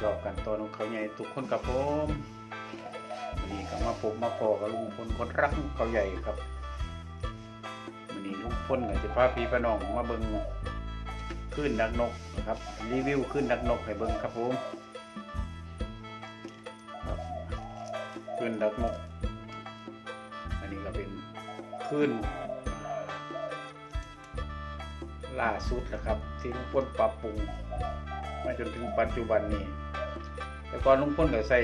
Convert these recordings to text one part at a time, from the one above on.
ชอบกันตอนของเขาใหญ่ทุกคนกับผมวันนี้ก็มาพบมาพอกับลุงพลคนรักเขาใหญ่ครับวันนี้ลุงพลก็จะพาพี่พน้องมาเบิ่งขึ้นดักนกนะครับ รีวิวขึ้นดักนกให้เบิ่งครับผมครับขึ้นดักนก อันนี้ก็เป็นขึ้นล่าสุดนะครับที่ลุงพลปรับปรุงมาจนถึงปัจจุบันนี้ แต่ก่อนลุงพลก็ใส่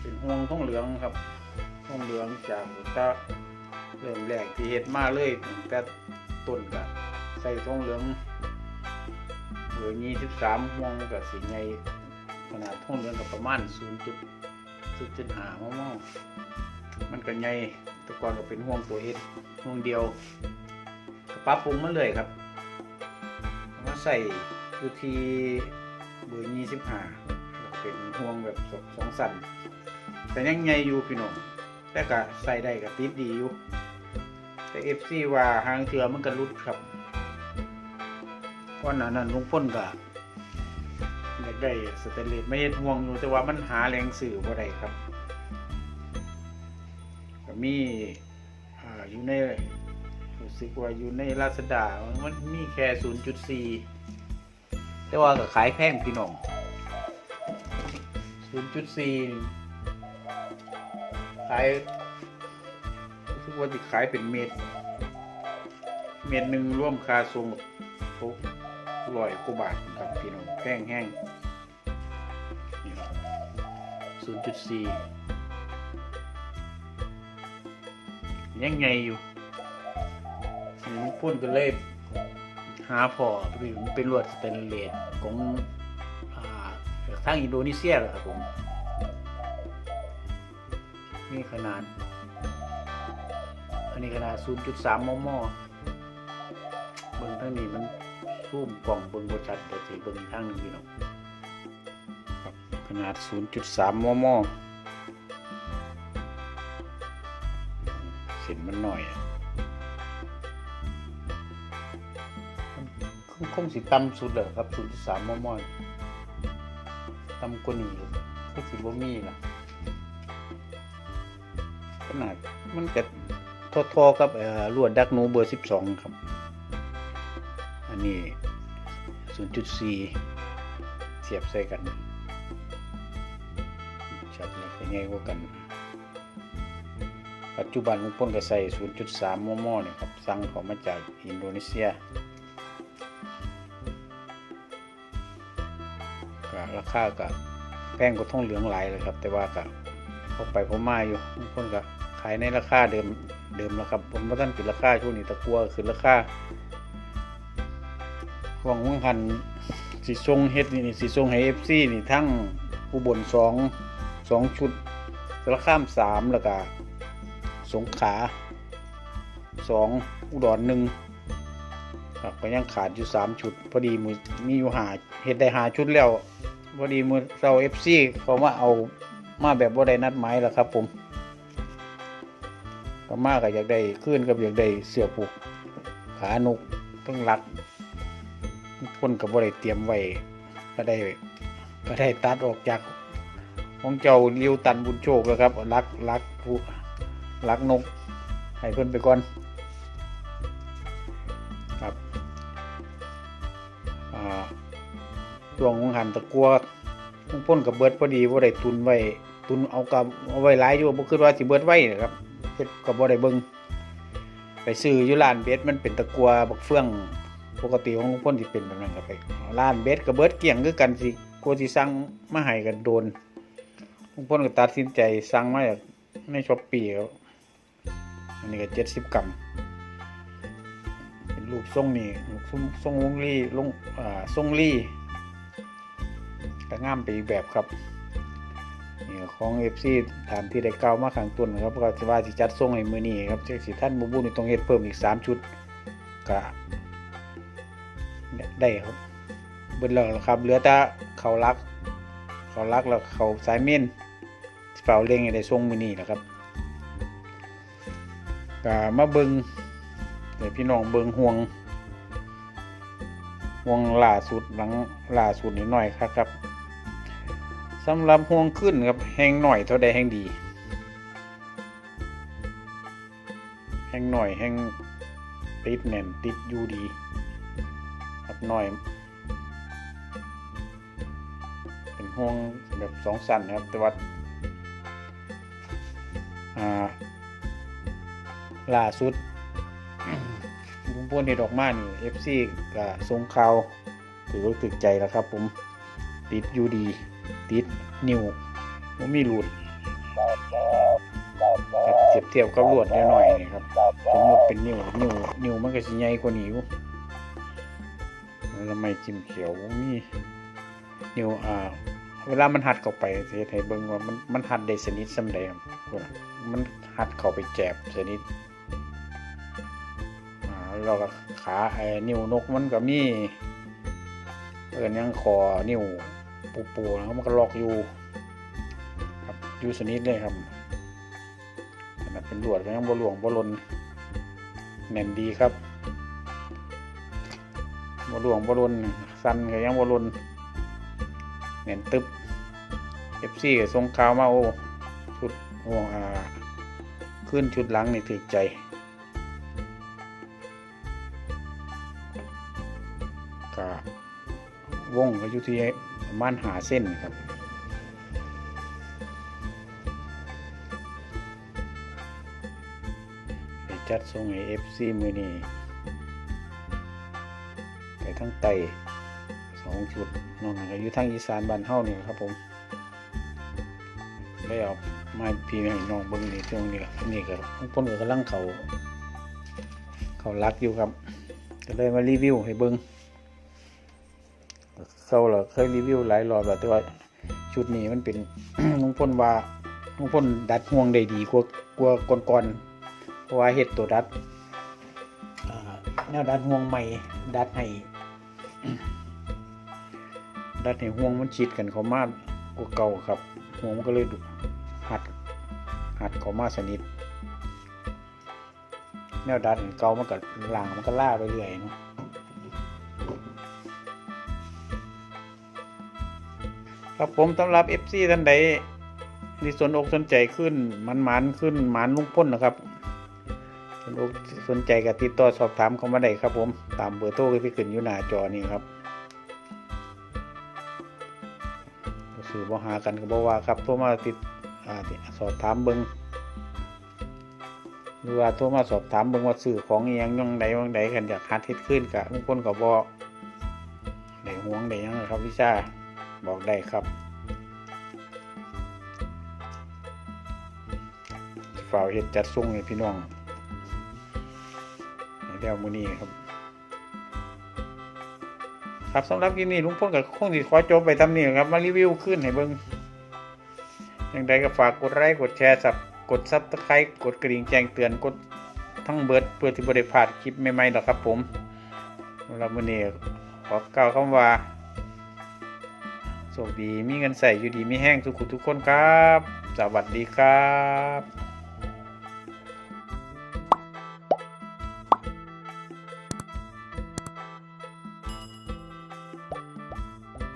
เป็นห่วงท่องเหลืองครับท่องเหลืองจากถ้าเริ่มแรกที่เฮ็ดมาเลยแต่ต้นก็ใส่ท่องเหลืองเบอร์ยี่สิบสามห่วงกับสีใหญ่ขนาดท่องเหลืองกับประมาณศูนย์จุดศูนย์จุดห้ามอมอมันก็ใหญ่แต่ก่อนก็เป็นห่วงตัวเฮ็ดห่วงเดียวก็ปรับปรุงมาเลยครับมาใส่อยู่ที่เบอร์ยี่สิบห้า เป็นห่วงแบบสองสันแต่ยังไงอยู่พี่น้องแต่ก็ใส่ได้ก็ติดดีอยู่ แต่เอฟซีว่าหางเถือมันก็รุดครับเพราะนั้นนั้นลุงพ่นก็อยากได้สเตนเลสไม่เห็ดห่วงอยู่แต่ว่ามันหาแรงสื่อบ่ได้ครับก็มีอ่อยู่ในรู้สึกว่าอยู่ในลาซาด้ามันมีแค่ 0.4 แต่ว่าก็ขายแพงพี่น้อง 0.4นี่ขายรู้สึกว่าจะขายเป็นเม็ด เม็ดหนึ่งร่วมคาส่งทุกร้อยกว่าบาทครับพี่น้องแพงแห้งนี่ครับ0.4 ยังไงอยู่ลุงพุ่นก็เลยหาพอพี่มันเป็นลวดสแตนเลสของ ทางอินโดนีเซียเลยครับผมนี่ขนาด อันนี้ขนาด 0.3 มม เบิ่งทางนี้มันซูมกล่องเบิ่งบชัดแต่สิเบิ่งอีกทางนึงพี่น้องครับขนาด 0.3 มม เส้นมันหน่อยอะคงคงสิต่ำสุดเลยครับ 0.3 มมำกว่านี้ก็สิบ่มีล่ะขนาดมันก็ทอๆกับเอ่อลวดดักหนูเบอร์ 12 ครับ อันนี้ 0.4 เสียบใส่กัน ชัดเลยเป็นกว่ากัน ปัจจุบันลุงพ้นก็ใส่ 0.3มมเนี่ยครับ สั่งของมาจากอินโดนีเซีย ราคาก็แพงกว่องเหลืองหลายเลยครับ แต่ว่าก็พอไปพอมาอยู่บางคนก็ขายในราคาเดิมเดิมแล้วครับผมว่าท่านปิดราคาช่วงนี้ตะกัวขึ้นราคาห่วงวังหันสีทรงเฮ็ดนี่สีทรงให้เอฟซีนี่ทั้งอุบลสองสองชุดสารข้ามสามแล้วก็สงขาสองอุดรหนึ่งกับก็ยังขาดอยู่สามชุด พอดีมือมีอยู่หาเฮ็ดได้หาชุดแล้ว พอดีมือเราเอฟซีเขามาเอามาแบบว่าได้นัดหมายแล้วครับ ผมก็มาก็อยากได้ขึ้นกับอยากได้เสือผูกขานุกต้องรักคนกับว่าได้เตรียมไว้ก็ได้ก็ได้ตัดออกจากของเจ้าลิวตันบุญโชคแล้วครับรักรักผู้รักนกให้เพิ่นไปก่อน ช่วงของหันตะกัวพุ่งพ้นกับเบิดพอดีว่าได้ตุนไว้ ตุนเอากับเอาไว้หลายอยู่บ่คิดว่าสิเบิดไว้นะครับเฮ็ดกับบ่ได้เบิ่งไปซื้ออยู่ร้านเบสมันเป็นตะกัวบักเฟืองปกติของลุงพ้นสิเป็นแบบนั้นครับไปร้านเบสกับเบิดเกี่ยงคือกันสิกลัวสิสั่งมาให้กันโดนลุงพ้นก็ตัดสินใจสั่งมาจากใน Shopee ครับอันนี้ก็70กรัมเป็นรูปทรงนี่ทรงทรงวงลี่ลงอ่าทรงลี่ ก็งามไปอีกแบบครับนี่ของเอฟซีตามที่ได้เกล่ามาข้างต้นนะครับก็จะว่าสิจัดทรงให้มือนี้ครับเจ้าสิท่านบูบูนี่ต้องเฮ็ดเพิ่มอีก3ชุดก็ได้ครับเบิดแล้วล่ะครับเหลือแต่เขารัก เขารักแล้วเขาสายเม่นเฝ้าเร่งให้ได้ทรงมือนี้แหละครับก็มาเบิงเดี๋ยวพี่น้องเบิงห่วงห่วงล่าสุดหลังล่าสุดนิดหน่อยครับครับ สำหรับห่วงขึ้นครับแห้งหน่อยเท่าใดแห้งดี แห้งหน่อยแห้งติดแน่นติดอยู่ดีครับหน่อย เป็นห่วงแบบสองสั้นครับแต่ว่าล่าสุดลุงพลเห็ดออกมานี่ FC ก็ทรงข่าถือว่าตึกใจแล้วครับผม ติดอยู่ดี ติดนิ้วมันมีหลุดครับเทียบเทียบกับลวดหน่อยๆนี่ครับสมมติเป็นนิ้วนิ้วนิ้วมันก็สิใหญ่กว่านิ้วแล้วไม่จิ้มเขียวมีนิ้วอ่าเวลามันหัดเข้าไปสิเฮ็ดให้เบิ่งว่ามันมันหัดได้สนิทส่ำใดครับมันหัดเข้าไปแจบสนิทอ่าแล้วก็ขาไอ้นิ้วนกมันก็มีเอิ้นยังคอนิ้ว ปูปูนะครับมันก็ล็อกอยู่ครับอยู่สนิทเลยครับขนาดเป็นลวดก็ยังบ่หลวงบ่หลนแน่นดีครับบ่หลวงบ่หลนสั่นก็ยังบ่หลนเน่นตึบเอฟซีก็ส่งขาวมาโอ้ชุดห่วงอ่าขึ้นชุดหลังนี่ถึกใจก็วงก็อยู่ที่ ประมาณหาเส้นครับไปจัดส่งให้เอฟซีมือนี้ไปทั้งไตสองชุดนอกนั้นก็อยู่ทางอีสานบ้านเฮานี่ครับผมได้เอามาพี่ให้น้องเบิ่งนี่ช่วงนี้ก็นี่ก็ทุกคนก็กำลังเขาเขารักอยู่ครับ ก็เลยมารีวิวให้เบิ่ง เขาเราเคยรีวิวหลายรอบแล้วแต่ว่าชุดนี้มันเป็นลุงพ่นว่าลุงพ่นดัดห่วงได้ดีกว่ากว่าก่อนๆเพราะว่าเฮ็ดตัวดัดแนวดัดห่วงใหม่ดัดให้ดัดให้ห่วงมันชิดกันเขามากกว่าเก่าครับห่วงมันก็เลยหัดหัดเขามาสนิทแนวดัดอันเก่ามันก็หลังมันก็ล่าไปเรื่อยเนาะ ครับผมสำหรับ FC ท่านใดที่สนอกสนใจขึ้นมันหมันขึ้นหมันลุงพ้นนะครับสนอกสนใจก็ติดต่อสอบถามเข้ามาได้ครับผมตามเบอร์โทรที่ขึ้นอยู่หน้าจอนี่ครับสื่อบ่หากันก็บ่ว่าครับโทรมาติดอสอบถามเบิงหรือว่าโทรมาสอบถามเบิงว่าสื่อของอียังยังใดยังใดกันอยากหาทิศขึ้นกะบางคนก็บ่ได้ห่วงได้ยังครับวิชา บอกได้ครับฝ่าเฮ็ดจัดส่งให้พี่น้องในเดวมือนี้ครับ ครับสำหรับคลิปนี้ลุงพ่นกับคงสิขอจบไปทำนี่ครับมารีวิวขึ้นให้เบิ่งอย่างใดก็ฝากกดไลค์กดแชร์สับกดซับสไครต์กดกระดิ่งแจ้งเตือนกดทั้งเบิดเพื่อที่บ่ได้พลาดคลิปใหม่ๆหรอกครับผมสำหรับมือนี้ขอกล่าวคำว่า โชคดีมีเงินใส่อยู่ดีมีแห้งทุกคนทุกคนครับ สวัสดีครับ